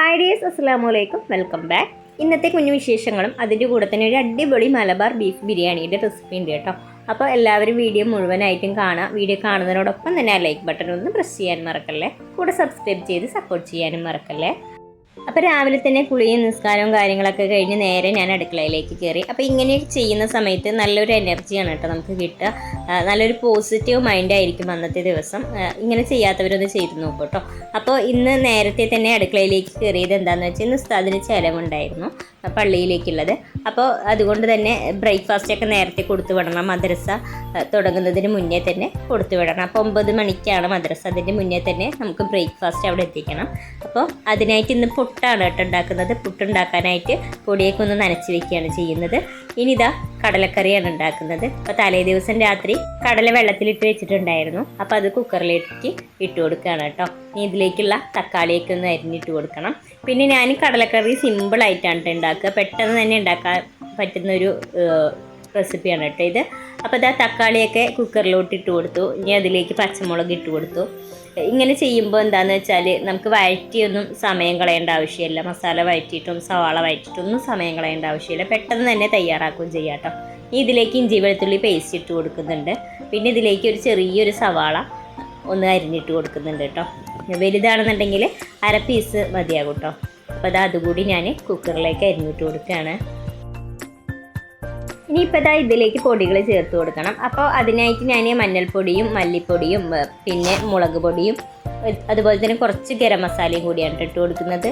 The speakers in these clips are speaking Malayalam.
ഹായ് ഡിയേഴ്സ് അസ്സാം വലൈക്കും വെൽക്കം ബാക്ക് ഇന്നത്തെ കുഞ്ഞു വിശേഷങ്ങളും അതിന്റെ കൂടെ തന്നെ ഒരു അടിപൊളി മലബാർ ബീഫ് ബിരിയാണിയുടെ റെസിപ്പി ഉണ്ട് കേട്ടോ. അപ്പോൾ എല്ലാവരും വീഡിയോ മുഴുവനായിട്ടും കാണുക വീഡിയോ കാണുന്നതിനോടൊപ്പം തന്നെ ആ ലൈക്ക് ബട്ടൺ ഒന്ന് പ്രസ് ചെയ്യാൻ മറക്കല്ലേ? കൂടെ സബ്സ്ക്രൈബ് ചെയ്ത് സപ്പോർട്ട് ചെയ്യാനും മറക്കല്ലേ? അപ്പോൾ രാവിലെ തന്നെ കുളിയും നിസ്കാരവും കാര്യങ്ങളൊക്കെ കഴിഞ്ഞ് നേരെ ഞാൻ അടുക്കളയിലേക്ക് കയറി അപ്പോൾ ഇങ്ങനെ ചെയ്യുന്ന സമയത്ത് നല്ലൊരു എനർജിയാണ് കേട്ടോ നമുക്ക് കിട്ടുക. നല്ലൊരു പോസിറ്റീവ് മൈൻഡ് ആയിരിക്കും അന്നത്തെ ദിവസം. ഇങ്ങനെ ചെയ്യാത്തവരൊന്ന് ചെയ്ത് നോക്കും കേട്ടോ. അപ്പോൾ ഇന്ന് നേരത്തെ തന്നെ അടുക്കളയിലേക്ക് കയറിയത് എന്താണെന്ന് വെച്ചാൽ ഇന്ന് ഉസ്താദിന് ചിലവുണ്ടായിരുന്നു പള്ളിയിലേക്കുള്ളത്. അപ്പോൾ അതുകൊണ്ട് തന്നെ ബ്രേക്ക്ഫാസ്റ്റ് ഒക്കെ നേരത്തെ കൊടുത്തു വിടണം. മദ്രസ തുടങ്ങുന്നതിന് മുന്നേ തന്നെ കൊടുത്തു വിടണം. അപ്പോൾ ഒമ്പത് മണിക്കാണ് മദ്രസ. അതിന്റെ മുന്നേ തന്നെ നമുക്ക് ബ്രേക്ക്ഫാസ്റ്റ് അവിടെ എത്തിക്കണം. അപ്പോൾ അതിനായിട്ട് ഇന്ന് പുട്ടാണ് കേട്ടോ ഉണ്ടാക്കുന്നത്. പുട്ടുണ്ടാക്കാനായിട്ട് പൊടിയൊക്കെ ഒന്ന് നനച്ച് വെക്കുകയാണ് ചെയ്യുന്നത്. ഇനി ഇതാ കടലക്കറിയാണ് ഉണ്ടാക്കുന്നത്. അപ്പോൾ തലേ ദിവസം രാത്രി കടല വെള്ളത്തിലിട്ട് വെച്ചിട്ടുണ്ടായിരുന്നു. അപ്പോൾ അത് കുക്കറിലേക്ക് ഇട്ട് കൊടുക്കുകയാണ് കേട്ടോ. ഇനി ഇതിലേക്കുള്ള തക്കാളിയൊക്കെ ഒന്ന് അരിഞ്ഞിട്ട് കൊടുക്കണം. പിന്നെ ഞാൻ കടലക്കറി സിമ്പിളായിട്ടാണ് ട്ടോ ഉണ്ടാക്കുക. പെട്ടെന്ന് തന്നെ ഉണ്ടാക്കാൻ പറ്റുന്ന ഒരു റെസിപ്പിയാണ് കേട്ടോ ഇത്. അപ്പോൾ ഇതാ തക്കാളിയൊക്കെ കുക്കറിലോട്ട് ഇട്ട് കൊടുത്തു. ഇനി അതിലേക്ക് പച്ചമുളക് ഇട്ട് കൊടുത്തു. ഇങ്ങനെ ചെയ്യുമ്പോൾ എന്താണെന്ന് വെച്ചാൽ നമുക്ക് വഴറ്റിയൊന്നും സമയം കളയേണ്ട ആവശ്യമില്ല. മസാല വഴറ്റിയിട്ടും സവാള വഴറ്റിയിട്ടൊന്നും സമയം കളയേണ്ട ആവശ്യമില്ല. പെട്ടെന്ന് തന്നെ തയ്യാറാക്കുകയും ചെയ്യാം കേട്ടോ ഇതിലേക്ക് ഇഞ്ചി വെളുത്തുള്ളി പേസ്റ്റ് ഇട്ട് കൊടുക്കുന്നുണ്ട്. പിന്നെ ഇതിലേക്ക് ഒരു ചെറിയൊരു സവാള ഒന്ന് അരിഞ്ഞിട്ട് കൊടുക്കുന്നുണ്ട് കേട്ടോ വലുതാണെന്നുണ്ടെങ്കിൽ അര പീസ് മതിയാകും കേട്ടോ അപ്പോൾ അത് അതുകൂടി ഞാൻ കുക്കറിലേക്ക് അരിഞ്ഞിട്ട് കൊടുക്കുകയാണ് ഇനിയിപ്പോൾ ഇതാ ഇതിലേക്ക് പൊടികൾ ചേർത്ത് കൊടുക്കണം. അപ്പോൾ അതിനായിട്ട് ഞാൻ മഞ്ഞൾപ്പൊടിയും മല്ലിപ്പൊടിയും പിന്നെ മുളക് പൊടിയും അതുപോലെ തന്നെ കുറച്ച് ഗരം മസാലയും കൂടിയാണ് ഇട്ട് കൊടുക്കുന്നത്.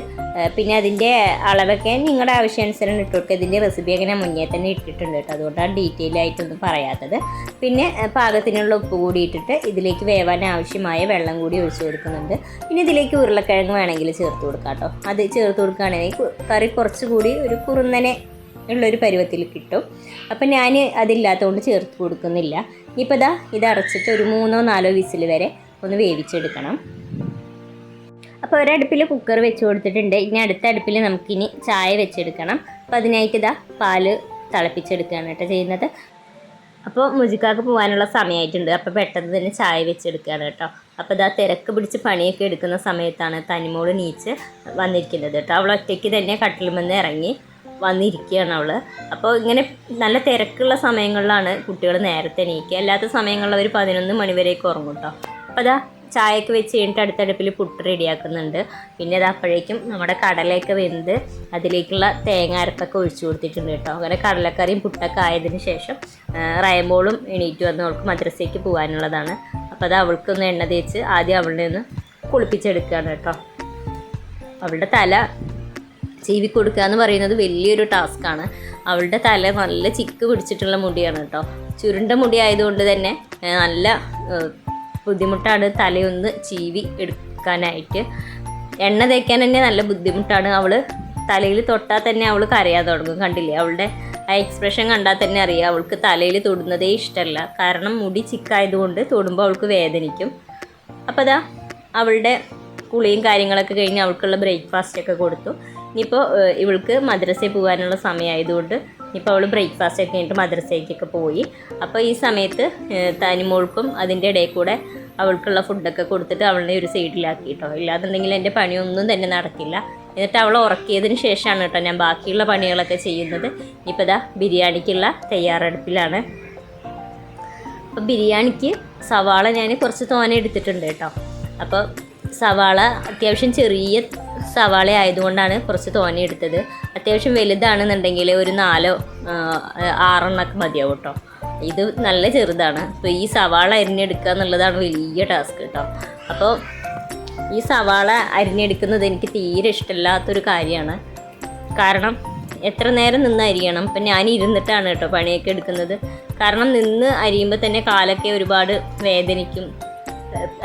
പിന്നെ അതിന്റെ അളവൊക്കെ നിങ്ങളുടെ ആവശ്യാനുസരണം ഇട്ട് കൊടുക്കുക. ഇതിന്റെ റെസിപ്പിയൊക്കെ ഞാൻ മുന്നേ തന്നെ ഇട്ടിട്ടുണ്ട് കേട്ടോ. അതുകൊണ്ടാണ് ഡീറ്റെയിൽ ആയിട്ടൊന്നും പറയാത്തത്. പിന്നെ പാകത്തിനുള്ള ഉപ്പ് കൂടി ഇട്ടിട്ട് ഇതിലേക്ക് വേവാൻ ആവശ്യമായ വെള്ളം കൂടി ഒഴിച്ചു കൊടുക്കുന്നുണ്ട്. പിന്നെ ഇതിലേക്ക് ഉരുളക്കിഴങ്ങ് വേണമെങ്കിൽ ചേർത്ത് കൊടുക്കാം കേട്ടോ. അത് ചേർത്ത് കൊടുക്കുകയാണെങ്കിൽ കറി കുറച്ചുകൂടി ഒരു കുറുന്നനെ ഉള്ളൊരു പരുവത്തിൽ കിട്ടും. അപ്പം ഞാൻ അതില്ലാത്തതുകൊണ്ട് ചേർത്ത് കൊടുക്കുന്നില്ല. ഇപ്പോൾ ഇതാ ഇത് അരച്ചിട്ട് ഒരു മൂന്നോ നാലോ വിസിൽ വരെ ഒന്ന് വേവിച്ചെടുക്കണം. അപ്പോൾ ഒരടുപ്പിൽ കുക്കർ വെച്ച് കൊടുത്തിട്ടുണ്ട്. ഇനി അടുത്ത അടുപ്പിൽ നമുക്കിനി ചായ വെച്ചെടുക്കണം. അപ്പോൾ അതിനായിട്ട് ഇതാ പാൽ തിളപ്പിച്ചെടുക്കുകയാണ് കേട്ടോ ചെയ്യുന്നത്. അപ്പോൾ മുജിക്കാക്ക് പോകാനുള്ള സമയമായിട്ടുണ്ട് അപ്പോൾ പെട്ടെന്ന് തന്നെ ചായ വെച്ചെടുക്കുകയാണ് കേട്ടോ. അപ്പോൾ ഇതാ തിരക്ക് പിടിച്ച് പണിയൊക്കെ എടുക്കുന്ന സമയത്താണ് തനിമോൾ നീച്ച് വന്നിരിക്കുന്നത് കേട്ടോ. അവൾ ഒറ്റയ്ക്ക് തന്നെ കട്ടിലുമെന്ന് ഇറങ്ങി വന്നിരിക്കുകയാണ് അവൾ അപ്പോൾ ഇങ്ങനെ നല്ല തിരക്കുള്ള സമയങ്ങളിലാണ് കുട്ടികൾ നേരത്തെ എണീക്കുക. അല്ലാത്ത സമയങ്ങളിൽ അവർ പതിനൊന്ന് മണിവരേക്ക് ഉറങ്ങും കേട്ടോ അപ്പോൾ അതാ ചായയൊക്കെ വെച്ച് കഴിഞ്ഞിട്ട് അടുത്തടുപ്പിൽ പുട്ട് റെഡിയാക്കുന്നുണ്ട് പിന്നെ അത് അപ്പോഴേക്കും നമ്മുടെ കടലയൊക്കെ വെന്ത് അതിലേക്കുള്ള തേങ്ങ അരപ്പൊക്കെ ഒഴിച്ചു കൊടുത്തിട്ടുണ്ട് കേട്ടോ അങ്ങനെ കടലക്കറിയും പുട്ടൊക്കെ ആയതിന് ശേഷം റയമോളും എണീറ്റ് വന്ന് അവൾക്ക് മദ്രസയ്ക്ക് പോകാനുള്ളതാണ്. അപ്പോൾ അത് അവൾക്കൊന്ന് എണ്ണ തേച്ച് ആദ്യം അവളുടെ ഒന്ന് കുളിപ്പിച്ചെടുക്കുകയാണ് കേട്ടോ അവളുടെ തല ചീവി കൊടുക്കുക എന്ന് പറയുന്നത് വലിയൊരു ടാസ്ക്കാണ് അവളുടെ തല നല്ല ചിക്ക് പിടിച്ചിട്ടുള്ള മുടിയാണ് കേട്ടോ ചുരുണ്ട മുടി ആയതുകൊണ്ട് തന്നെ നല്ല ബുദ്ധിമുട്ടാണ് തലയൊന്ന് ചീവി എടുക്കാനായിട്ട്. എണ്ണ തേക്കാൻ തന്നെ നല്ല ബുദ്ധിമുട്ടാണ്. അവൾ തലയിൽ തൊട്ടാൽ തന്നെ അവൾ കരയാൻ തുടങ്ങും. കണ്ടില്ലേ? അവളുടെ ആ എക്സ്പ്രഷൻ കണ്ടാൽ തന്നെ അറിയാം. അവൾക്ക് തലയിൽ തൊടുന്നതേ ഇഷ്ടമല്ല കാരണം മുടി ചിക്കായതുകൊണ്ട് തൊടുമ്പോൾ അവൾക്ക് വേദനിക്കും. അപ്പോൾ അതാ അവളുടെ കുളിയും കാര്യങ്ങളൊക്കെ കഴിഞ്ഞ് അവൾക്കുള്ള ബ്രേക്ക്ഫാസ്റ്റ് ഒക്കെ കൊടുത്തു. ഇനിയിപ്പോൾ ഇവൾക്ക് മദ്രസയിൽ പോകാനുള്ള സമയമായതുകൊണ്ട് ഇപ്പോൾ അവൾ ബ്രേക്ക്ഫാസ്റ്റ് ഒക്കെ കഴിഞ്ഞിട്ട് മദ്രസയിലേക്കൊക്കെ പോയി. അപ്പോൾ ഈ സമയത്ത് തനിമോൾക്കും അതിന്റെ ഇടയിൽ കൂടെ അവൾക്കുള്ള ഫുഡൊക്കെ കൊടുത്തിട്ട് അവളെ ഒരു സൈഡിലാക്കി കേട്ടോ ഇല്ലാന്നുണ്ടെങ്കിൽ എന്റെ പണിയൊന്നും തന്നെ നടക്കില്ല. എന്നിട്ട് അവൾ ഉറക്കിയതിന് ശേഷമാണ് കേട്ടോ ഞാൻ ബാക്കിയുള്ള പണികളൊക്കെ ചെയ്യുന്നത്. ഇപ്പോൾ ഇതാ ബിരിയാണിക്കുള്ള തയ്യാറെടുപ്പിലാണ്. അപ്പോൾ ബിരിയാണിക്ക് സവാള ഞാൻ കുറച്ച് തോനെ എടുത്തിട്ടുണ്ട് കേട്ടോ അപ്പോൾ സവാള അത്യാവശ്യം ചെറിയ സവാള ആയതുകൊണ്ടാണ് കുറച്ച് തോനെ എടുത്തത് അത്യാവശ്യം വലുതാണെന്നുണ്ടെങ്കിൽ ഒരു നാലോ ആറെണ്ണൊക്കെ മതിയാവും കേട്ടോ. ഇത് നല്ല ചെറുതാണ്. അപ്പോൾ ഈ സവാള അരിഞ്ഞെടുക്കുക എന്നുള്ളതാണ് വലിയ ടാസ്ക് കേട്ടോ. അപ്പോൾ ഈ സവാള അരിഞ്ഞെടുക്കുന്നത് എനിക്ക് തീരെ ഇഷ്ടമില്ലാത്തൊരു കാര്യമാണ്. കാരണം എത്ര നേരം നിന്ന് അരിയണം? ഇപ്പം ഞാൻ ഇരുന്നിട്ടാണ് കേട്ടോ പണിയൊക്കെ എടുക്കുന്നത്. കാരണം നിന്ന് അരിയുമ്പോൾ തന്നെ കാലൊക്കെ ഒരുപാട് വേദനിക്കും.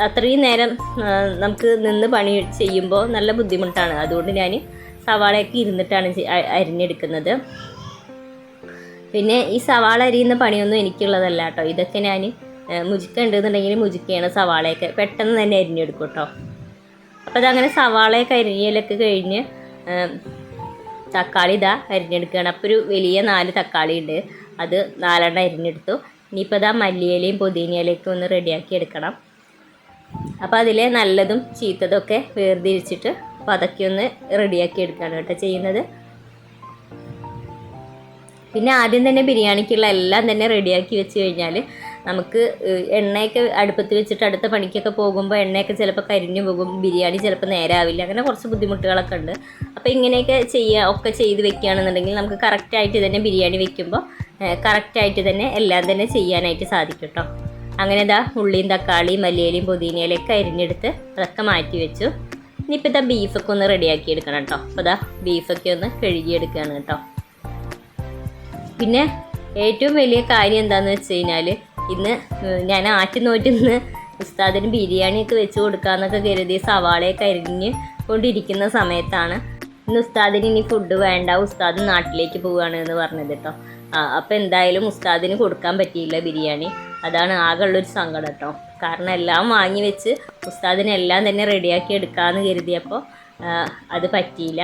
അത്രയും നേരം നമുക്ക് നിന്ന് പണി ചെയ്യുമ്പോൾ നല്ല ബുദ്ധിമുട്ടാണ്. അതുകൊണ്ട് ഞാൻ സവാളയൊക്കെ ഇരുന്നിട്ടാണ് അരിഞ്ഞെടുക്കുന്നത്. പിന്നെ ഈ സവാള അരിയുന്ന പണിയൊന്നും എനിക്കുള്ളതല്ല കേട്ടോ. ഇതൊക്കെ ഞാൻ മുജിക്ക ഉണ്ടെന്നുണ്ടെങ്കിൽ സവാളയൊക്കെ പെട്ടെന്ന് തന്നെ അരിഞ്ഞെടുക്കും കേട്ടോ. അപ്പോൾ അതങ്ങനെ സവാളയൊക്കെ അരിഞ്ഞലൊക്കെ കഴിഞ്ഞ് തക്കാളി ഇതാ അരിഞ്ഞെടുക്കുകയാണ്. അപ്പോൾ ഒരു വലിയ നാല് തക്കാളി ഉണ്ട്. അത് നാലെണ്ണം അരിഞ്ഞെടുത്തു. ഇനിയിപ്പോൾ ഇതാ മല്ലിയിലയും പുതിനയിലയൊക്കെ ഒന്ന് റെഡിയാക്കി എടുക്കണം. അപ്പോൾ അതിൽ നല്ലതും ചീത്തതൊക്കെ വേർതിരിച്ചിട്ട് പതക്കി ഒന്ന് റെഡിയാക്കി എടുക്കുകയാണ് കേട്ടോ ചെയ്യുന്നത്. പിന്നെ ആദ്യം തന്നെ ബിരിയാണിക്കുള്ള എല്ലാം തന്നെ റെഡിയാക്കി വെച്ച് കഴിഞ്ഞാൽ നമുക്ക് എണ്ണയൊക്കെ അടുപ്പത്ത് വെച്ചിട്ട് അടുത്ത പണിക്കൊക്കെ പോകുമ്പോൾ എണ്ണയൊക്കെ ചിലപ്പോൾ കരിഞ്ഞു പോകും ബിരിയാണി ചിലപ്പോൾ നേരാവില്ല അങ്ങനെ കുറച്ച് ബുദ്ധിമുട്ടുകളൊക്കെ ഉണ്ട്. അപ്പോൾ ഇങ്ങനെയൊക്കെ ചെയ്യുക ഒക്കെ ചെയ്ത് വെക്കുകയാണെന്നുണ്ടെങ്കിൽ നമുക്ക് കറക്റ്റായിട്ട് തന്നെ ബിരിയാണി വെക്കുമ്പോൾ കറക്റ്റായിട്ട് തന്നെ എല്ലാം തന്നെ ചെയ്യാനായിട്ട് സാധിക്കും കേട്ടോ. അങ്ങനെ ഇതാ ഉള്ളിയും തക്കാളിയും മല്ലിയിലയും പുതിനയിലൊക്കെ അരിഞ്ഞെടുത്ത് അതൊക്കെ മാറ്റി വെച്ചു. ഇനിയിപ്പോൾ ഇതാ ബീഫൊക്കെ ഒന്ന് റെഡിയാക്കി എടുക്കണം കേട്ടോ. അപ്പോൾ ഇതാ ബീഫൊക്കെ ഒന്ന് കഴുകിയെടുക്കുകയാണ് കേട്ടോ. പിന്നെ ഏറ്റവും വലിയ കാര്യം എന്താണെന്ന് വെച്ച് കഴിഞ്ഞാൽ ഇന്ന് ഞാൻ ആറ്റുനോറ്റിന്ന് ഉസ്താദിന് ബിരിയാണിയൊക്കെ വെച്ച് കൊടുക്കാമെന്നൊക്കെ കരുതി സവാളയൊക്കെ അരിഞ്ഞ് കൊണ്ടിരിക്കുന്ന സമയത്താണ് ഇന്ന് ഉസ്താദിന് ഇനി ഫുഡ് വേണ്ട ഉസ്താദ് നാട്ടിലേക്ക് പോവുകയാണ് എന്ന് പറഞ്ഞത് കേട്ടോ. അപ്പോൾ അപ്പം എന്തായാലും ഉസ്താദിന് കൊടുക്കാൻ പറ്റിയില്ല ബിരിയാണി. അതാണ് ആകെയുള്ളൊരു സങ്കടം കേട്ടോ കാരണം എല്ലാം വാങ്ങി വെച്ച് ഉസ്താദിനെ എല്ലാം തന്നെ റെഡിയാക്കി എടുക്കാമെന്ന് കരുതിയപ്പോൾ അത് പറ്റിയില്ല.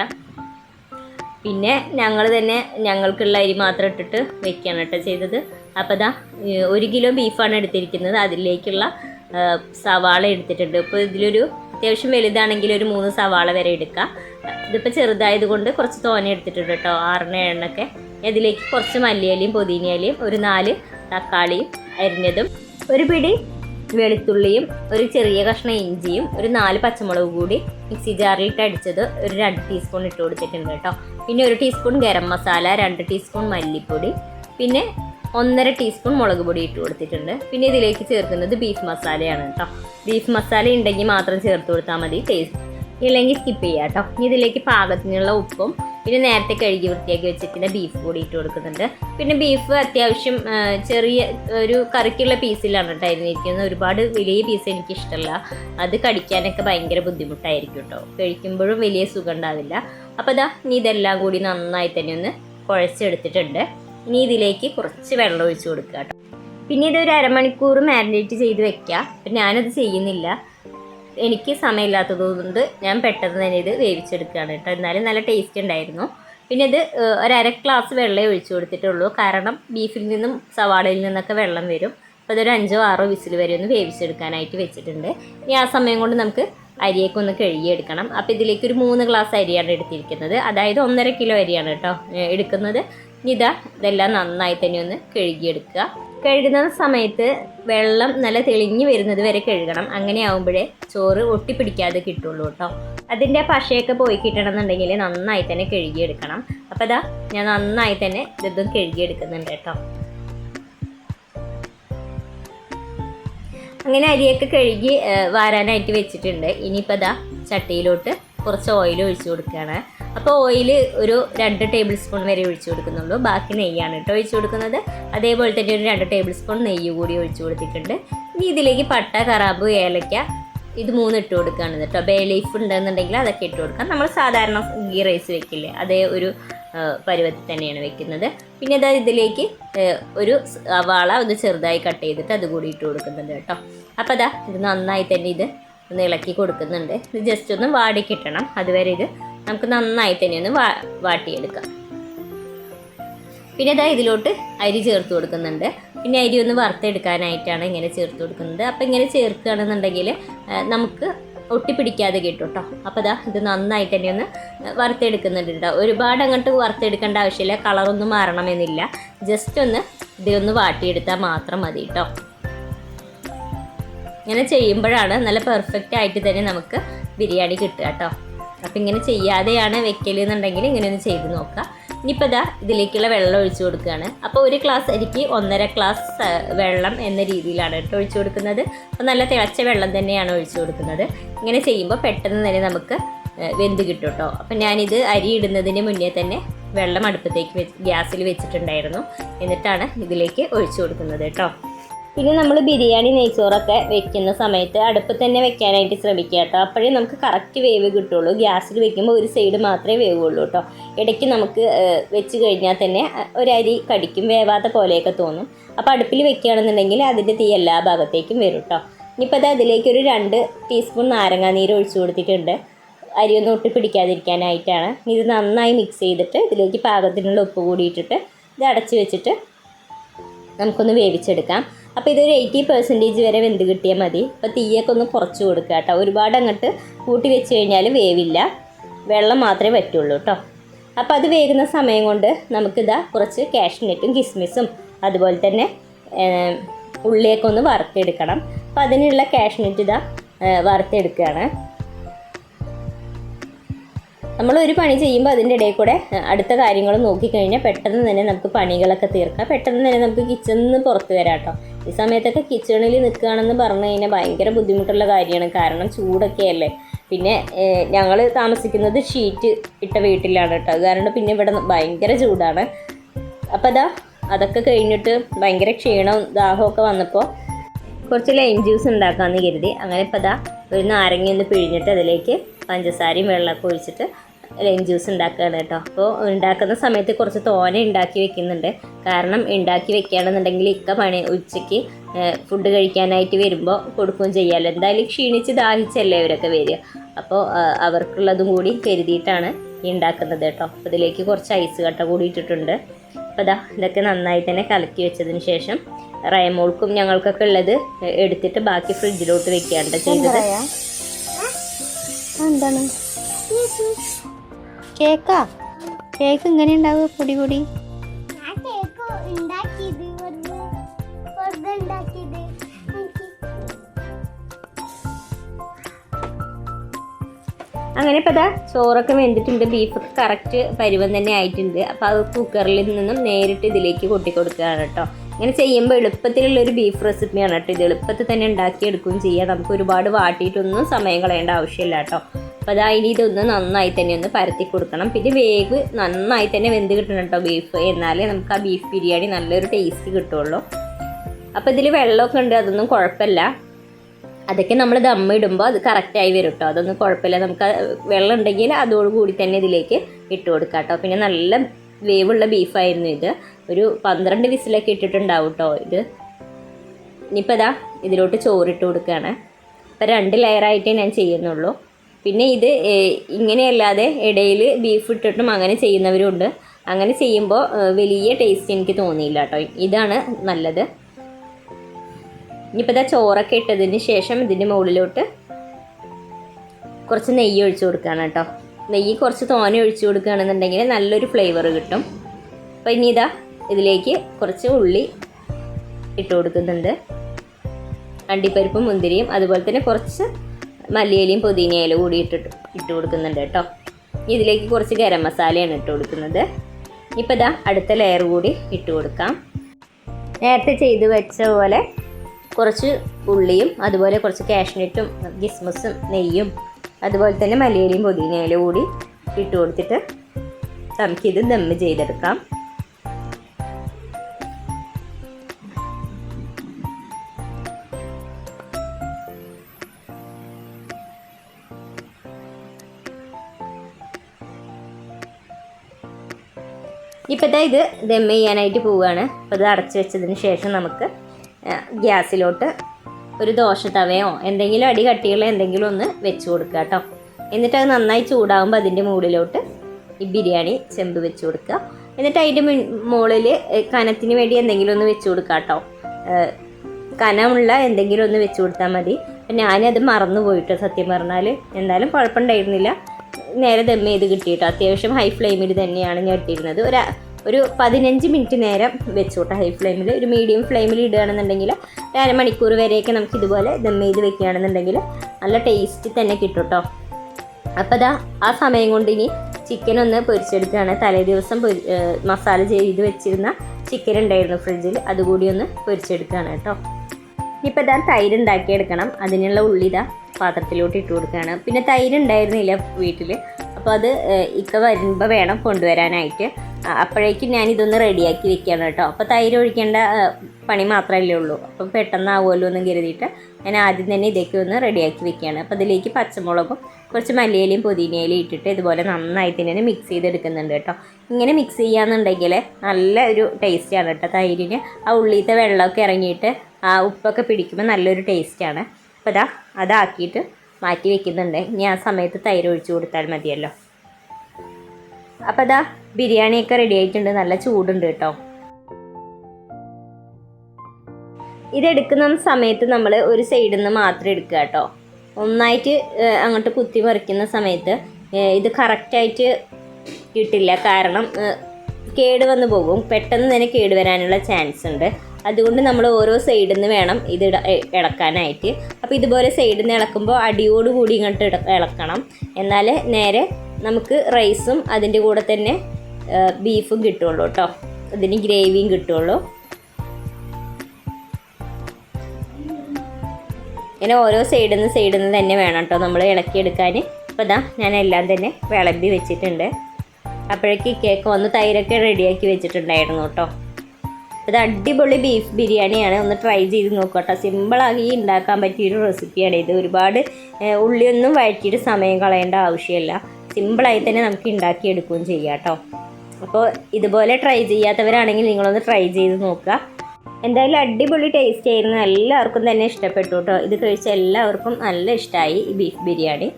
പിന്നെ ഞങ്ങൾ തന്നെ ഞങ്ങൾക്കുള്ള അരി മാത്രം ഇട്ടിട്ട് വെക്കുകയാണ് കേട്ടോ ചെയ്തത്. അപ്പോൾ ഏ, ഒരു കിലോ ബീഫാണ് എടുത്തിരിക്കുന്നത്. അതിലേക്കുള്ള സവാള എടുത്തിട്ടുണ്ട്. ഇപ്പോൾ ഇതിലൊരു അത്യാവശ്യം വലുതാണെങ്കിൽ ഒരു മൂന്ന് സവാള വരെ എടുക്കാം. ഇതിപ്പോൾ ചെറുതായത് കൊണ്ട് കുറച്ച് തോന എടുത്തിട്ടുണ്ട് കേട്ടോ ആറിന് എണ്ണൊക്കെ. ഇതിലേക്ക് കുറച്ച് മല്ലിയിലയും പുതിനയിലയും ഒരു നാല് തക്കാളിയും അരിഞ്ഞതും ഒരു പിടി വെളുത്തുള്ളിയും ഒരു ചെറിയ കഷ്ണം ഇഞ്ചിയും ഒരു നാല് പച്ചമുളക് കൂടി മിക്സി ജാറിൽ ഇട്ട് അടിച്ചത് ഒരു രണ്ട് ടീസ്പൂൺ ഇട്ട് കൊടുത്തിട്ടുണ്ട് കേട്ടോ. പിന്നെ ഒരു ടീസ്പൂൺ ഗരം മസാല രണ്ട് ടീസ്പൂൺ മല്ലിപ്പൊടി പിന്നെ ഒന്നര ടീസ്പൂൺ മുളക് പൊടി ഇട്ട് കൊടുത്തിട്ടുണ്ട്. പിന്നെ ഇതിലേക്ക് ചേർക്കുന്നത് ബീഫ് മസാലയാണ് കേട്ടോ. ബീഫ് മസാല ഉണ്ടെങ്കിൽ മാത്രം ചേർത്ത് കൊടുത്താൽ മതി. ടേസ്റ്റ് ഇല്ലെങ്കിൽ സ്കിപ്പ് ചെയ്യാം കേട്ടോ. ഇതിലേക്ക് പാകത്തിനുള്ള ഉപ്പും പിന്നെ നേരത്തെ കഴുകി വൃത്തിയാക്കി പിന്നെ ബീഫ് കൂടി ഇട്ട് കൊടുക്കുന്നുണ്ട്. പിന്നെ ബീഫ് അത്യാവശ്യം ചെറിയ ഒരു കറിക്കുള്ള പീസിലാണ് കേട്ടോ ഒരുപാട് വലിയ പീസ് എനിക്ക് ഇഷ്ടമല്ല അത് കടിക്കാനൊക്കെ ഭയങ്കര ബുദ്ധിമുട്ടായിരിക്കും കേട്ടോ. കഴിക്കുമ്പോഴും വലിയ സുഖം ഉണ്ടാവില്ല. അപ്പോൾ അതാ ഇനി ഇതെല്ലാം കൂടി നന്നായി തന്നെ ഒന്ന് കുഴച്ചെടുത്തിട്ടുണ്ട്. ഇനി ഇതിലേക്ക് കുറച്ച് വെള്ളം ഒഴിച്ച് കൊടുക്കുക കേട്ടോ. പിന്നെ ഇതൊരു അരമണിക്കൂർ മാരിനേറ്റ് ചെയ്ത് വെക്കുക അപ്പം ഞാനത് ചെയ്യുന്നില്ല. എനിക്ക് സമയമില്ലാത്തത് കൊണ്ട് ഞാൻ പെട്ടെന്ന് തന്നെ ഇത് വേവിച്ചെടുക്കുകയാണ് കേട്ടോ. എന്നാലും നല്ല ടേസ്റ്റ് ഉണ്ടായിരുന്നു. പിന്നെ ഇത് ഒരര ഗ്ലാസ് വെള്ളമേ ഒഴിച്ചു കൊടുത്തിട്ടുള്ളൂ. കാരണം ബീഫിൽ നിന്നും സവാളയിൽ നിന്നൊക്കെ വെള്ളം വരും. അപ്പോൾ ഇതൊരു അഞ്ചോ ആറോ വിസിൽ വരെ ഒന്ന് വേവിച്ചെടുക്കാനായിട്ട് വെച്ചിട്ടുണ്ട്. ഇനി ആ സമയം കൊണ്ട് നമുക്ക് അരിയൊക്കെ ഒന്ന് കഴുകിയെടുക്കണം. അപ്പോൾ ഇതിലേക്ക് ഒരു മൂന്ന് ഗ്ലാസ് അരിയാണ് എടുത്തിരിക്കുന്നത്. അതായത് ഒന്നര കിലോ അരിയാണ് കേട്ടോ എടുക്കുന്നത്. ഇനി ഇതാ ഇതെല്ലാം നന്നായി തന്നെ ഒന്ന് കഴുകിയെടുക്കുക. കഴുകുന്ന സമയത്ത് വെള്ളം നല്ല തെളിഞ്ഞു വരുന്നത് വരെ കഴുകണം. അങ്ങനെ ആകുമ്പോഴേ ചോറ് ഒട്ടിപ്പിടിക്കാതെ കിട്ടുള്ളൂ കേട്ടോ. അതിന്റെ പശയൊക്കെ പോയി കിട്ടണമെന്നുണ്ടെങ്കിൽ നന്നായി തന്നെ കഴുകിയെടുക്കണം. അപ്പോൾ ഇതാ ഞാൻ നന്നായി തന്നെ ഇതും കഴുകിയെടുക്കുന്നുണ്ട് കേട്ടോ. അങ്ങനെ അരിയൊക്കെ കഴുകി വാരാനായിട്ട് വെച്ചിട്ടുണ്ട്. ഇനിയിപ്പോൾ ഇതാ ചട്ടിയിലോട്ട് കുറച്ച് ഓയിൽ ഒഴിച്ചു കൊടുക്കുകയാണ്. അപ്പോൾ ഓയിൽ ഒരു രണ്ട് ടേബിൾ സ്പൂൺ വരെ ഒഴിച്ചു കൊടുക്കുന്നുള്ളൂ. ബാക്കി നെയ്യാണ് കേട്ടോ ഒഴിച്ചു കൊടുക്കുന്നത്. അതേപോലെ തന്നെ ഒരു രണ്ട് ടേബിൾ സ്പൂൺ നെയ്യ് കൂടി ഒഴിച്ചു കൊടുത്തിട്ടുണ്ട്. ഇനി ഇതിലേക്ക് പട്ട കറാബ് ഏലക്ക ഇത് മൂന്ന് ഇട്ട് കൊടുക്കുകയാണ് കേട്ടോ ബേ ലീഫ് ഉണ്ടെന്നുണ്ടെങ്കിൽ അതൊക്കെ ഇട്ട് കൊടുക്കാം. നമ്മൾ സാധാരണ ഗീ റൈസ് വെക്കില്ലേ? അതേ ഒരു പരുവത്തിൽ തന്നെയാണ് വെക്കുന്നത്. പിന്നെ ഇതാ ഇതിലേക്ക് ഒരു സവാള ഒന്ന് ചെറുതായി കട്ട് ചെയ്തിട്ട് അത് കൂടി ഇട്ട് കൊടുക്കുന്നുണ്ട് കേട്ടോ അപ്പോൾ അതാ ഇത് നന്നായി തന്നെ ഇത് ഒന്ന് ഇളക്കി കൊടുക്കുന്നുണ്ട്. ഇത് ജസ്റ്റ് ഒന്ന് വാടി കിട്ടണം. അതുവരെ ഇത് നമുക്ക് നന്നായി തന്നെ ഒന്ന് വാ വാട്ടിയെടുക്കാം. പിന്നെ ഇതാ ഇതിലോട്ട് അരി ചേർത്ത് കൊടുക്കുന്നുണ്ട്. പിന്നെ അരി ഒന്ന് വറുത്തെടുക്കാനായിട്ടാണ് ഇങ്ങനെ ചേർത്ത് കൊടുക്കുന്നത്. അപ്പോൾ ഇങ്ങനെ ചേർക്കുകയാണെന്നുണ്ടെങ്കിൽ നമുക്ക് ഒട്ടിപ്പിടിക്കാതെ കിട്ടും കേട്ടോ അപ്പോൾ ഇതാ ഇത് നന്നായിട്ട് തന്നെ ഒന്ന് വറുത്തെടുക്കുന്നുണ്ട് കേട്ടോ ഒരുപാട് അങ്ങോട്ട് വറുത്തെടുക്കേണ്ട ആവശ്യമില്ല. കളറൊന്നും മാറണമെന്നില്ല. ജസ്റ്റ് ഒന്ന് ഇതൊന്ന് വാട്ടിയെടുത്താൽ മാത്രം മതി കേട്ടോ ഇങ്ങനെ ചെയ്യുമ്പോഴാണ് നല്ല പെർഫെക്റ്റ് ആയിട്ട് തന്നെ നമുക്ക് ബിരിയാണി കിട്ടുക കേട്ടോ അപ്പം ഇങ്ങനെ ചെയ്യാതെയാണ് വെക്കൽ എന്നുണ്ടെങ്കിൽ ഇങ്ങനെ ഒന്ന് ചെയ്ത് നോക്കുക ഇനിയിപ്പോൾ ഇതാ ഇതിലേക്കുള്ള വെള്ളം ഒഴിച്ചു കൊടുക്കുകയാണ്. അപ്പോൾ ഒരു ഗ്ലാസ് അരിക്ക് ഒന്നര ഗ്ലാസ് വെള്ളം എന്ന രീതിയിലാണ് കേട്ടോ ഒഴിച്ചു കൊടുക്കുന്നത്. അപ്പോൾ നല്ല തിളച്ച വെള്ളം തന്നെയാണ് ഒഴിച്ചു കൊടുക്കുന്നത്. ഇങ്ങനെ ചെയ്യുമ്പോൾ പെട്ടെന്ന് തന്നെ നമുക്ക് വെന്ത് കിട്ടും കേട്ടോ. അപ്പം ഞാനിത് അരി ഇടുന്നതിന് മുന്നേ തന്നെ വെള്ളം അടുപ്പത്തേക്ക് ഗ്യാസിൽ വെച്ചിട്ടുണ്ടായിരുന്നു. എന്നിട്ടാണ് ഇതിലേക്ക് ഒഴിച്ചു കൊടുക്കുന്നത് കേട്ടോ. പിന്നെ നമ്മൾ ബിരിയാണി നെയ്ച്ചോറൊക്കെ വെക്കുന്ന സമയത്ത് അടുപ്പ് തന്നെ വെക്കാനായിട്ട് ശ്രമിക്കുക കേട്ടോ. അപ്പോഴേ നമുക്ക് കറക്റ്റ് വേവ് കിട്ടുള്ളൂ ഗ്യാസിൽ വെക്കുമ്പോൾ ഒരു സൈഡ് മാത്രമേ വേവുള്ളൂ കേട്ടോ. ഇടയ്ക്ക് നമുക്ക് വെച്ച് കഴിഞ്ഞാൽ തന്നെ ഒരു അരി കടിക്കും വേവാത്ത പോലെയൊക്കെ തോന്നും. അപ്പോൾ അടുപ്പിൽ വെക്കുകയാണെന്നുണ്ടെങ്കിൽ അതിന്റെ തീ എല്ലാ ഭാഗത്തേക്കും വരും കേട്ടോ. ഇനിയിപ്പോൾ അത് അതിലേക്ക് ഒരു രണ്ട് ടീസ്പൂൺ നാരങ്ങാനീര് ഒഴിച്ചു കൊടുത്തിട്ടുണ്ട്. അരി ഒന്നും ഒട്ടി പിടിക്കാതിരിക്കാനായിട്ടാണ്. ഇത് നന്നായി മിക്സ് ചെയ്തിട്ട് ഇതിലേക്ക് പാകത്തിനുള്ള ഉപ്പ് കൂടിയിട്ടിട്ട് ഇത് അടച്ച് വെച്ചിട്ട് നമുക്കൊന്ന് വേവിച്ചെടുക്കാം. അപ്പോൾ ഇതൊരു എയ്റ്റി പെർസെന്റേജ് വരെ വെന്ത് കിട്ടിയാൽ മതി. അപ്പോൾ തീയൊക്കെ ഒന്ന് കുറച്ച് കൊടുക്കുക കേട്ടോ. ഒരുപാട് അങ്ങോട്ട് കൂട്ടി വെച്ച് കഴിഞ്ഞാൽ വേവില്ല. വെള്ളം മാത്രമേ പറ്റുള്ളൂ കേട്ടോ. അപ്പോൾ അത് വേകുന്ന സമയം കൊണ്ട് നമുക്കിതാ കുറച്ച് കാഷ്നട്ടും കിസ്മിസും അതുപോലെ തന്നെ ഉള്ളിയൊക്കെ ഒന്ന് വറുത്തെടുക്കണം. അപ്പോൾ അതിനുള്ള കാഷ്നട്ട് ഇതാ വറുത്തെടുക്കുകയാണ് നമ്മൾ ഒരു പണി ചെയ്യുമ്പോൾ അതിന്റെ ഇടയിൽ കൂടെ അടുത്ത കാര്യങ്ങൾ നോക്കിക്കഴിഞ്ഞാൽ പെട്ടെന്ന് തന്നെ നമുക്ക് പണികളൊക്കെ തീർക്കാം. പെട്ടെന്ന് തന്നെ നമുക്ക് കിച്ചണിൽ നിന്ന് പുറത്ത് വരാം കേട്ടോ. ഈ സമയത്തൊക്കെ കിച്ചണിൽ നിൽക്കുകയാണെന്ന് പറഞ്ഞു കഴിഞ്ഞാൽ ഭയങ്കര ബുദ്ധിമുട്ടുള്ള കാര്യമാണ്. കാരണം ചൂടൊക്കെ അല്ലേ? പിന്നെ ഞങ്ങൾ താമസിക്കുന്നത് ഷീറ്റ് ഇട്ട വീട്ടിലാണ് കേട്ടോ. കാരണം പിന്നെ ഇവിടെ ഭയങ്കര ചൂടാണ്. അപ്പോൾ അതാ അതൊക്കെ കഴിഞ്ഞിട്ട് ഭയങ്കര ക്ഷീണവും ദാഹമൊക്കെ വന്നപ്പോൾ കുറച്ച് ലൈം ജ്യൂസ് ഉണ്ടാക്കാമെന്ന് കരുതി. അങ്ങനെ ഇപ്പോൾ അതാ ഒരു നാരങ്ങ ഒന്ന് പിഴിഞ്ഞിട്ട് അതിലേക്ക് പഞ്ചസാരയും വെള്ളമൊക്കെ ഒഴിച്ചിട്ട് ലൈം ജ്യൂസ് ഉണ്ടാക്കുകയാണ് കേട്ടോ. അപ്പോൾ ഉണ്ടാക്കുന്ന സമയത്ത് കുറച്ച് തോനെ ഉണ്ടാക്കി വെക്കുന്നുണ്ട്. കാരണം ഉണ്ടാക്കി വെക്കുകയാണെന്നുണ്ടെങ്കിൽ ഇക്ക പണി ഉച്ചയ്ക്ക് ഫുഡ് കഴിക്കാനായിട്ട് വരുമ്പോൾ കൊടുക്കുകയും ചെയ്യാമല്ലോ എന്തായാലും ക്ഷീണിച്ച് ദാഹിച്ചല്ലേ അവരൊക്കെ വരിക. അപ്പോൾ അവർക്കുള്ളതും കൂടി കരുതിയിട്ടാണ് ഈ ഉണ്ടാക്കുന്നത് കേട്ടോ. അപ്പോൾ ഇതിലേക്ക് കുറച്ച് ഐസ് കട്ട കൂടി ഇട്ടിട്ടുണ്ട്. അപ്പോൾ ഇതാ ഇതൊക്കെ നന്നായി തന്നെ കലക്കി വെച്ചതിന് ശേഷം റയമോൾക്കും ഞങ്ങൾക്കൊക്കെ ഉള്ളത് എടുത്തിട്ട് ബാക്കി ഫ്രിഡ്ജിലോട്ട് വെക്കുകയാണ് ചെയ്തത്. എന്താണ്? കേക്കാ? കേക്ക് ഇങ്ങനെ ഉണ്ടാവുക പൊടി? പൊടി അങ്ങനെ ഇപ്പൊ ചോറൊക്കെ വെന്തിട്ടുണ്ട് ബീഫൊക്കെ കറക്റ്റ് പരുവം തന്നെ ആയിട്ടുണ്ട്. അപ്പോൾ അത് കുക്കറിൽ നിന്നും നേരിട്ട് ഇതിലേക്ക് കൊട്ടി കൊടുക്കുകയാണ് കേട്ടോ. ഇങ്ങനെ ചെയ്യുമ്പോൾ എളുപ്പത്തിലുള്ള ഒരു ബീഫ് റെസിപ്പിയാണ് കേട്ടോ ഇത്. എളുപ്പത്തിൽ തന്നെ ഉണ്ടാക്കിയെടുക്കുകയും ചെയ്യാം. നമുക്ക് ഒരുപാട് വാട്ടിയിട്ടൊന്നും സമയം കളയേണ്ട ആവശ്യമില്ല കേട്ടോ. അപ്പോൾ അതാ ഇനി ഇതൊന്ന് നന്നായി തന്നെ ഒന്ന് പരത്തി കൊടുക്കണം. പിന്നെ വേവ് നന്നായി തന്നെ വെന്ത് കിട്ടണം കേട്ടോ ബീഫ് എന്നാലേ നമുക്ക് ആ ബീഫ് ബിരിയാണി നല്ലൊരു ടേസ്റ്റ് കിട്ടുള്ളൂ. അപ്പോൾ ഇതിൽ വെള്ളമൊക്കെ ഉണ്ട് അതൊന്നും കുഴപ്പമില്ല. അതൊക്കെ നമ്മൾ ദമ്മ ഇടുമ്പോൾ അത് കറക്റ്റായി വരും കേട്ടോ അതൊന്നും കുഴപ്പമില്ല. നമുക്ക് വെള്ളം ഉണ്ടെങ്കിൽ അതോടുകൂടി തന്നെ ഇതിലേക്ക് ഇട്ട് കൊടുക്കാം കേട്ടോ പിന്നെ നല്ല വേവുള്ള ബീഫായിരുന്നു ഇത്. ഒരു പന്ത്രണ്ട് വിസിലൊക്കെ ഇട്ടിട്ടുണ്ടാവും കേട്ടോ ഇത്. ഇനിയിപ്പോൾ ഇതാ ഇതിലോട്ട് ചോറിട്ട് കൊടുക്കുകയാണ്. അപ്പോൾ രണ്ട് ലെയറായിട്ടേ ഞാൻ ചെയ്യുന്നുള്ളൂ. പിന്നെ ഇത് ഇങ്ങനെയല്ലാതെ ഇടയിൽ ബീഫ് ഇട്ടിട്ടും അങ്ങനെ ചെയ്യുന്നവരുണ്ട്. അങ്ങനെ ചെയ്യുമ്പോൾ വലിയ ടേസ്റ്റ് എനിക്ക് തോന്നിയില്ല കേട്ടോ. ഇതാണ് നല്ലത്. ഇനിയിപ്പോൾ ഇതാ ചോറൊക്കെ ഇട്ടതിന് ശേഷം ഇതിന്റെ മുകളിലോട്ട് കുറച്ച് നെയ്യ് ഒഴിച്ചു കൊടുക്കുകയാണ് കേട്ടോ. നെയ്യ് കുറച്ച് തോനെ ഒഴിച്ചു കൊടുക്കുകയാണെന്നുണ്ടെങ്കിൽ നല്ലൊരു ഫ്ലേവർ കിട്ടും. അപ്പോൾ ഇനി ഇതാ ഇതിലേക്ക് കുറച്ച് ഉള്ളി ഇട്ട് കൊടുക്കുന്നുണ്ട്. അണ്ടിപ്പരിപ്പും മുന്തിരിയും അതുപോലെ തന്നെ കുറച്ച് മല്ലിയിലയും പുതിനയിലും കൂടി ഇട്ടിട്ട് ഇട്ട് കൊടുക്കുന്നുണ്ട് കേട്ടോ. ഇതിലേക്ക് കുറച്ച് ഗരം മസാലയാണ് ഇട്ട് കൊടുക്കുന്നത്. ഇപ്പോൾ ഇതാ അടുത്ത ലെയർ കൂടി ഇട്ട് കൊടുക്കാം. നേരത്തെ ചെയ്തു വെച്ച പോലെ കുറച്ച് ഉള്ളിയും അതുപോലെ കുറച്ച് കാഷ്നട്ടും ഗിസ്മസും നെയ്യും അതുപോലെ തന്നെ മല്ലിയിലയും പുതിനയിലും കൂടി ഇട്ട് കൊടുത്തിട്ട് നമുക്കിത് ദമ്മ് ചെയ്തെടുക്കാം. ഇപ്പോഴത്തെ ഇത് ദം ചെയ്യാനായിട്ട് പോവുകയാണ്. അപ്പോൾ ഇത് അടച്ചു വെച്ചതിന് ശേഷം നമുക്ക് ഗ്യാസിലോട്ട് ഒരു ദോശ തവയോ എന്തെങ്കിലും അടി കട്ടിയുള്ള എന്തെങ്കിലും ഒന്ന് വെച്ച് കൊടുക്കുക കേട്ടോ. എന്നിട്ട് അത് നന്നായി ചൂടാകുമ്പോൾ അതിന്റെ മുകളിലോട്ട് ഈ ബിരിയാണി ചെമ്പ് വെച്ച് കൊടുക്കുക. എന്നിട്ട് അതിന്റെ മുകളിൽ കനത്തിന് വേണ്ടി എന്തെങ്കിലും ഒന്ന് വെച്ച് കൊടുക്കുക കേട്ടോ. കനമുള്ള എന്തെങ്കിലും ഒന്ന് വെച്ച് കൊടുത്താൽ മതി. അപ്പം ഞാനത് മറന്നു പോയിട്ട് സത്യം പറഞ്ഞാൽ എന്തായാലും കുഴപ്പമുണ്ടായിരുന്നില്ല. നേരെ ദം ചെയ്ത് കിട്ടിയിട്ടോ. അത്യാവശ്യം ഹൈ ഫ്ലെയിമിൽ തന്നെയാണ് ഞാൻ ഇട്ടിരുന്നത്. ഒരു ഒരു പതിനഞ്ച് മിനിറ്റ് നേരം വെച്ചോട്ടെ ഹൈ ഫ്ലെയിമിൽ ഒരു മീഡിയം ഫ്ലെയിമിൽ ഇടുകയാണെന്നുണ്ടെങ്കിൽ അരമണിക്കൂർ വരെയൊക്കെ നമുക്ക് ഇതുപോലെ ദം ചെയ്ത് വെക്കുകയാണെന്നുണ്ടെങ്കിൽ നല്ല ടേസ്റ്റ് തന്നെ കിട്ടും കേട്ടോ അപ്പോൾ അതാ ആ സമയം കൊണ്ട് ഇനി ചിക്കൻ ഒന്ന് പൊരിച്ചെടുക്കുകയാണ്. തലേ ദിവസം പൊരി മസാല ചെയ്ത് വെച്ചിരുന്ന ചിക്കൻ ഉണ്ടായിരുന്നു ഫ്രിഡ്ജിൽ അതുകൂടി ഒന്ന് പൊരിച്ചെടുക്കുകയാണ് കേട്ടോ. ഇപ്പം ഇതാ തൈര് ഉണ്ടാക്കിയെടുക്കണം. അതിനുള്ള ഉള്ളി ഇതാ പാത്രത്തിലോട്ട് ഇട്ട് കൊടുക്കുകയാണ്. പിന്നെ തൈര് ഉണ്ടായിരുന്നില്ല വീട്ടിൽ അപ്പോൾ അത് ഇക്ക വരുമ്പോൾ വേണം കൊണ്ടുവരാനായിട്ട്. അപ്പോഴേക്കും ഞാൻ ഇതൊന്ന് റെഡിയാക്കി വെക്കുകയാണ് കേട്ടോ. അപ്പോൾ തൈര് ഒഴിക്കേണ്ട പണി മാത്രമല്ലേ ഉള്ളൂ. അപ്പം പെട്ടെന്നാവുമല്ലോ എന്ന് കരുതിയിട്ട് ഞാൻ ആദ്യം തന്നെ ഇതൊക്കെ ഒന്ന് റെഡിയാക്കി വെക്കുകയാണ് അപ്പോൾ അതിലേക്ക് പച്ചമുളകും കുറച്ച് മല്ലിയിലയും പുതിനയിലയും ഇട്ടിട്ട് ഇതുപോലെ നന്നായിട്ട് തന്നെ മിക്സ് ചെയ്തെടുക്കുന്നുണ്ട് കേട്ടോ. ഇങ്ങനെ മിക്സ് ചെയ്യാന്നുണ്ടെങ്കിൽ നല്ല ഒരു ടേസ്റ്റാണ് കേട്ടോ തൈരിന്. ആ ഉള്ളിലത്തെ വെള്ളമൊക്കെ ഇറങ്ങിയിട്ട് ആ ഉപ്പൊക്കെ പിടിക്കുമ്പോൾ നല്ലൊരു ടേസ്റ്റാണ് അപ്പോൾ അതാ അതാക്കിയിട്ട് മാറ്റി വെക്കുന്നുണ്ട്. ഇനി ആ സമയത്ത് തൈര് ഒഴിച്ചു കൊടുത്താൽ മതിയല്ലോ. അപ്പോൾ അതാ ബിരിയാണിയൊക്കെ റെഡി ആയിട്ടുണ്ട്. നല്ല ചൂടുണ്ട് കേട്ടോ. ഇതെടുക്കുന്ന സമയത്ത് നമ്മൾ ഒരു സൈഡിൽ നിന്ന് മാത്രം എടുക്കുക കേട്ടോ. ഒന്നായിട്ട് അങ്ങോട്ട് കുത്തി മറിക്കുന്ന സമയത്ത് ഇത് കറക്റ്റായിട്ട് കിട്ടില്ല. കാരണം കേട് വന്ന് പോകും. പെട്ടെന്ന് തന്നെ കേട് വരാനുള്ള ചാൻസ് ഉണ്ട്. അതുകൊണ്ട് നമ്മൾ ഓരോ സൈഡിൽ നിന്ന് വേണം ഇത് ഇളക്കാനായിട്ട്. അപ്പോൾ ഇതുപോലെ സൈഡിൽ നിന്ന് ഇളക്കുമ്പോൾ അടിയോട് കൂടി ഇങ്ങോട്ട് ഇളക്കണം. എന്നാൽ നേരെ നമുക്ക് റൈസും അതിന്റെ കൂടെ തന്നെ ബീഫും കിട്ടുള്ളൂ കേട്ടോ അതിന് ഗ്രേവിയും കിട്ടുള്ളൂ. ഇങ്ങനെ ഓരോ സൈഡിൽ നിന്ന് സൈഡിൽ നിന്ന് തന്നെ വേണം കേട്ടോ നമ്മൾ ഇളക്കിയെടുക്കാൻ. അപ്പോൾ ഇതാ ഞാൻ എല്ലാം തന്നെ വിളമ്പി വെച്ചിട്ടുണ്ട്. അപ്പോഴേക്ക് കേക്ക് വന്ന് തൈരൊക്കെ റെഡിയാക്കി വെച്ചിട്ടുണ്ടായിരുന്നു കേട്ടോ ഇത് അടിപൊളി ബീഫ് ബിരിയാണിയാണ്. ഒന്ന് ട്രൈ ചെയ്ത് നോക്കട്ടോ. സിമ്പിളാക്കി ഉണ്ടാക്കാൻ പറ്റിയൊരു റെസിപ്പിയാണ് ഇത്. ഒരുപാട് ഉള്ളിയൊന്നും വഴറ്റിയിട്ട് സമയം കളയേണ്ട ആവശ്യമില്ല. സിമ്പിളായി തന്നെ നമുക്ക് ഉണ്ടാക്കിയെടുക്കുകയും ചെയ്യാം കേട്ടോ അപ്പോൾ ഇതുപോലെ ട്രൈ ചെയ്യാത്തവരാണെങ്കിൽ നിങ്ങളൊന്ന് ട്രൈ ചെയ്ത് നോക്കുക. എന്തായാലും അടിപൊളി ടേസ്റ്റ് ആയിരുന്നു. എല്ലാവർക്കും തന്നെ ഇഷ്ടപ്പെട്ടു കേട്ടോ ഇത് കഴിച്ച എല്ലാവർക്കും നല്ല ഇഷ്ടമായി ഈ ബീഫ് ബിരിയാണി.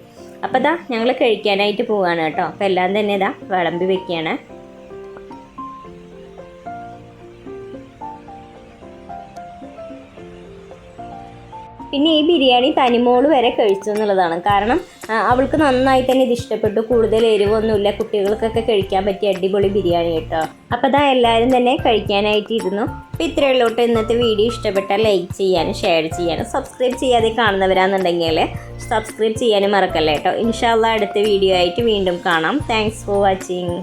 അപ്പോൾ ഇതാ ഞങ്ങൾ കഴിക്കാനായിട്ട് പോവുകയാണ് കേട്ടോ അപ്പോൾ എല്ലാം തന്നെ ഇതാ വിളമ്പി വെക്കുകയാണ്. പിന്നെ ഈ ബിരിയാണി തനിമോൾ വരെ കഴിച്ചു എന്നുള്ളതാണ്. കാരണം അവൾക്ക് നന്നായി തന്നെ ഇത് ഇഷ്ടപ്പെട്ടു. കൂടുതൽ എരിവൊന്നുമില്ല. കുട്ടികൾക്കൊക്കെ കഴിക്കാൻ പറ്റിയ അടിപൊളി ബിരിയാണി കേട്ടോ. അപ്പോൾ അതാ എല്ലാവരും തന്നെ കഴിക്കാനായിട്ട് ഇരുന്നു. അപ്പോൾ ഇത്രയേ ഉള്ളൂ ഇന്നത്തെ വീഡിയോ. ഇഷ്ടപ്പെട്ടാൽ ലൈക്ക് ചെയ്യാനും ഷെയർ ചെയ്യാനും സബ്സ്ക്രൈബ് ചെയ്യാതെ കാണുന്നവരാണെന്നുണ്ടെങ്കിൽ സബ്സ്ക്രൈബ് ചെയ്യാനും മറക്കല്ലേ കേട്ടോ. ഇൻഷാല്ല അടുത്ത വീഡിയോ ആയിട്ട് വീണ്ടും കാണാം. Thanks for watching